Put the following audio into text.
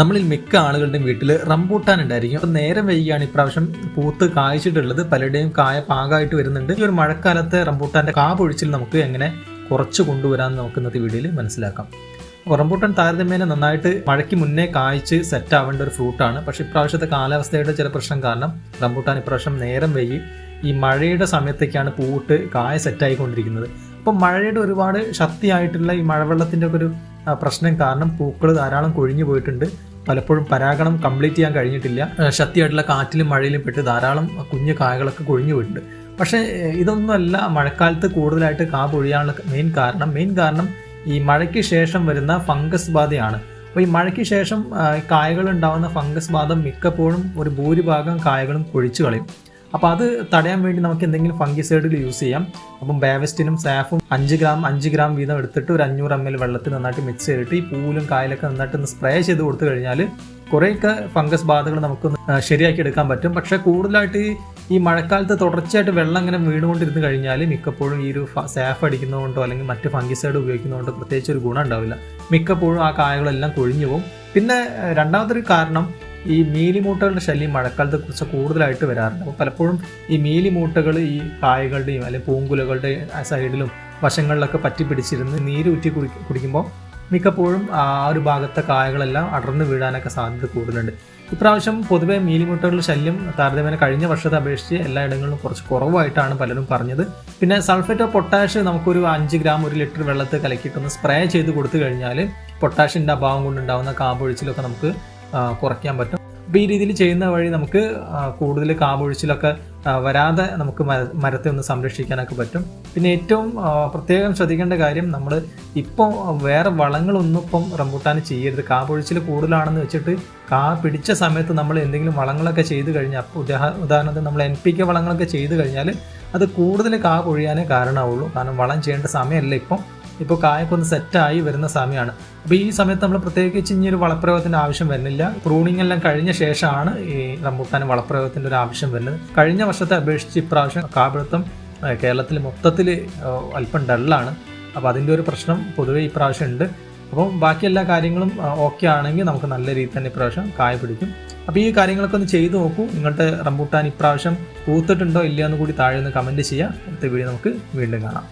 നമ്മളിൽ മിക്ക ആളുകളുടെയും വീട്ടിൽ റംബൂട്ടാൻ ഉണ്ടായിരിക്കും. അപ്പം നേരം വൈകിയാണ് ഇപ്രാവശ്യം പൂത്ത് കായ്ച്ചിട്ടുള്ളത്. പലരുടെയും കായ പാകമായിട്ട് വരുന്നുണ്ട്. ഈ ഒരു മഴക്കാലത്തെ റംബൂട്ടാന്റെ കാ പൊഴിച്ചിൽ നമുക്ക് എങ്ങനെ കുറച്ച് കൊണ്ടുവരാമെന്ന് നമുക്ക് ഇന്നത്തെ വീഡിയോയിൽ മനസ്സിലാക്കാം. റംബൂട്ടാൻ താരതമ്യേന നന്നായിട്ട് മഴയ്ക്ക് മുന്നേ കായ്ച്ച് സെറ്റ് ആവേണ്ട ഒരു ഫ്രൂട്ടാണ് പക്ഷേ ഇപ്രാവശ്യത്തെ കാലാവസ്ഥയുടെ ചില പ്രശ്നം കാരണം റംബൂട്ടാൻ ഇപ്രാവശ്യം നേരം വൈകി ഈ മഴയുടെ സമയത്തേക്കാണ് പൂവിട്ട് കായ സെറ്റായിക്കൊണ്ടിരിക്കുന്നത് അപ്പം മഴയുടെ ഒരുപാട് ശക്തിയായിട്ടുള്ള ഈ മഴവെള്ളത്തിന്റെ ഒക്കെ ഒരു പ്രശ്നം കാരണം പൂക്കൾ ധാരാളം കൊഴിഞ്ഞു പോയിട്ടുണ്ട്. പലപ്പോഴും പരാഗണം കംപ്ലീറ്റ് ചെയ്യാൻ കഴിഞ്ഞിട്ടില്ല. ശക്തിയായിട്ടുള്ള കാറ്റിലും മഴയിലും പെട്ട് ധാരാളം കുഞ്ഞു കായകളൊക്കെ കൊഴിഞ്ഞു പോയിട്ടുണ്ട്. പക്ഷേ ഇതൊന്നുമല്ല മഴക്കാലത്ത് കൂടുതലായിട്ട് കാ പൊഴിയാനുള്ള മെയിൻ കാരണം. മെയിൻ കാരണം ഈ മഴയ്ക്ക് ശേഷം വരുന്ന ഫംഗസ് ബാധയാണ്. അപ്പോൾ ഈ മഴയ്ക്ക് ശേഷം കായകൾ ഉണ്ടാവുന്ന ഫംഗസ് ബാധ മിക്കപ്പോഴും ഒരു ഭൂരിഭാഗം കായകളും കൊഴിച്ചു കളയും. അപ്പോൾ അത് തടയാൻ വേണ്ടി നമുക്ക് എന്തെങ്കിലും ഫംഗിസൈഡുകൾ യൂസ് ചെയ്യാം. അപ്പം ബാവസ്റ്റിനും സാഫും അഞ്ച് ഗ്രാം അഞ്ച് ഗ്രാം വീതം എടുത്തിട്ട് ഒരു അഞ്ഞൂറ് എം എൽ വെള്ളത്തിൽ നന്നായിട്ട് മിക്സ് ചെയ്തിട്ട് ഈ പൂലും കായലൊക്കെ നന്നായിട്ട് ഒന്ന് സ്പ്രേ ചെയ്ത് കൊടുത്തു കഴിഞ്ഞാൽ കുറേയൊക്കെ ഫംഗസ് ബാധകൾ നമുക്ക് ശരിയാക്കി എടുക്കാൻ പറ്റും. പക്ഷേ കൂടുതലായിട്ട് ഈ മഴക്കാലത്ത് തുടർച്ചയായിട്ട് വെള്ളം അങ്ങനെ വീണുകൊണ്ടിരുന്ന് കഴിഞ്ഞാൽ മിക്കപ്പോഴും ഈ ഒരു സാഫ് അടിക്കുന്നതുകൊണ്ടോ അല്ലെങ്കിൽ മറ്റ് ഫംഗിസൈഡ് ഉപയോഗിക്കുന്നതുകൊണ്ടോ പ്രത്യേകിച്ച് ഒരു ഗുണം ഉണ്ടാവില്ല. മിക്കപ്പോഴും ആ കായകളെല്ലാം കൊഴിഞ്ഞു പോകും പിന്നെ രണ്ടാമത്തെ കാരണം ഈ മീലിമൂട്ടകളുടെ ശല്യം മഴക്കാലത്ത് കുറച്ച് കൂടുതലായിട്ട് വരാറുണ്ട്. അപ്പോൾ പലപ്പോഴും ഈ മീലിമൂട്ടകൾ ഈ കായകളുടെയും അല്ലെങ്കിൽ പൂങ്കുലകളുടെ സൈഡിലും വശങ്ങളിലൊക്കെ പറ്റി പിടിച്ചിരുന്ന് നീര് ഊറ്റി കുടി കുടിക്കുമ്പോൾ മിക്കപ്പോഴും ആ ഒരു ഭാഗത്തെ കായകളെല്ലാം അടർന്നു വീഴാനൊക്കെ സാധ്യത കൂടുതലുണ്ട്. ഇപ്രാവശ്യം പൊതുവെ മീലിമുട്ടകളുടെ ശല്യം താരതമ്യേന കഴിഞ്ഞ വർഷത്തെ അപേക്ഷിച്ച് എല്ലായിടങ്ങളിലും കുറച്ച് കുറവായിട്ടാണ് പലരും പറഞ്ഞത്. പിന്നെ സൾഫേറ്റ് ഓഫ് പൊട്ടാഷ് നമുക്കൊരു അഞ്ച് ഗ്രാം ഒരു ലിറ്റർ വെള്ളത്തിൽ കലക്കിയിട്ടൊന്ന് സ്പ്രേ ചെയ്ത് കൊടുത്തു കഴിഞ്ഞാൽ പൊട്ടാഷിന്റെ അഭാവം കൊണ്ടുണ്ടാകുന്ന കാമ്പൊഴിച്ചിലൊക്കെ നമുക്ക് കുറയ്ക്കാൻ പറ്റും. അപ്പോൾ ഈ രീതിയിൽ ചെയ്യുന്ന വഴി നമുക്ക് കൂടുതൽ കാമ്പൊഴിച്ചിലൊക്കെ ആ, വരാതെ നമുക്ക് മര- മരത്തെ ഒന്ന് സംരക്ഷിക്കാനൊക്കെ പറ്റും. പിന്നെ ഏറ്റവും പ്രത്യേകം ശ്രദ്ധിക്കേണ്ട കാര്യം നമ്മൾ ഇപ്പോൾ വേറെ വളങ്ങളൊന്നും ഇപ്പം റംബൂട്ടാൻ ചെയ്യരുത്. കാമ്പൊഴിച്ചിൽ കൂടുതലാണെന്ന് വെച്ചിട്ട് കാ പിടിച്ച സമയത്ത് നമ്മൾ എന്തെങ്കിലും വളങ്ങളൊക്കെ ചെയ്ത് കഴിഞ്ഞാൽ അപ്പോൾ ഉദാഹ ഉദാഹരണത്തിന് നമ്മൾ എൻ പി കെ വളങ്ങളൊക്കെ ചെയ്ത് കഴിഞ്ഞാൽ അത് കൂടുതൽ കാ പൊഴിയാനേ കാരണമാവുള്ളൂ. കാരണം വളം ചെയ്യേണ്ട സമയമല്ല ഇപ്പം. ഇപ്പോൾ കായൊക്കെ ഒന്ന് സെറ്റായി വരുന്ന സമയമാണ്. അപ്പോൾ ഈ സമയത്ത് നമ്മൾ പ്രത്യേകിച്ച് ഇനി ഒരു വളപ്രയോഗത്തിന്റെ ആവശ്യം വരുന്നില്ല. പ്രൂണിംഗ് എല്ലാം കഴിഞ്ഞ ശേഷമാണ് ഈ റംബൂട്ടാൻ വളപ്രയോഗത്തിന്റെ ഒരു ആവശ്യം വരുന്നത്. കഴിഞ്ഞ വർഷത്തെ അപേക്ഷിച്ച് ഇപ്രാവശ്യം കാപിടുത്തം കേരളത്തിൽ മൊത്തത്തിൽ അല്പം ഡള്ളാണ്. അപ്പോൾ അതിന്റെ ഒരു പ്രശ്നം പൊതുവേ ഇപ്രാവശ്യം ഉണ്ട്. അപ്പം ബാക്കി എല്ലാ കാര്യങ്ങളും ഓക്കെ ആണെങ്കിൽ നമുക്ക് നല്ല രീതിയിൽ തന്നെ ഇപ്രാവശ്യം കായ പിടിക്കും. അപ്പോൾ ഈ കാര്യങ്ങളൊക്കെ ഒന്ന് ചെയ്തു നോക്കൂ. നിങ്ങളുടെ റംബൂട്ടാൻ ഇപ്രാവശ്യം പൂത്തിട്ടുണ്ടോ ഇല്ലയോ എന്ന് കൂടി താഴെ ഒന്ന് കമന്റ് ചെയ്യുക. അടുത്ത വീഡിയോ നമുക്ക് വീണ്ടും കാണാം.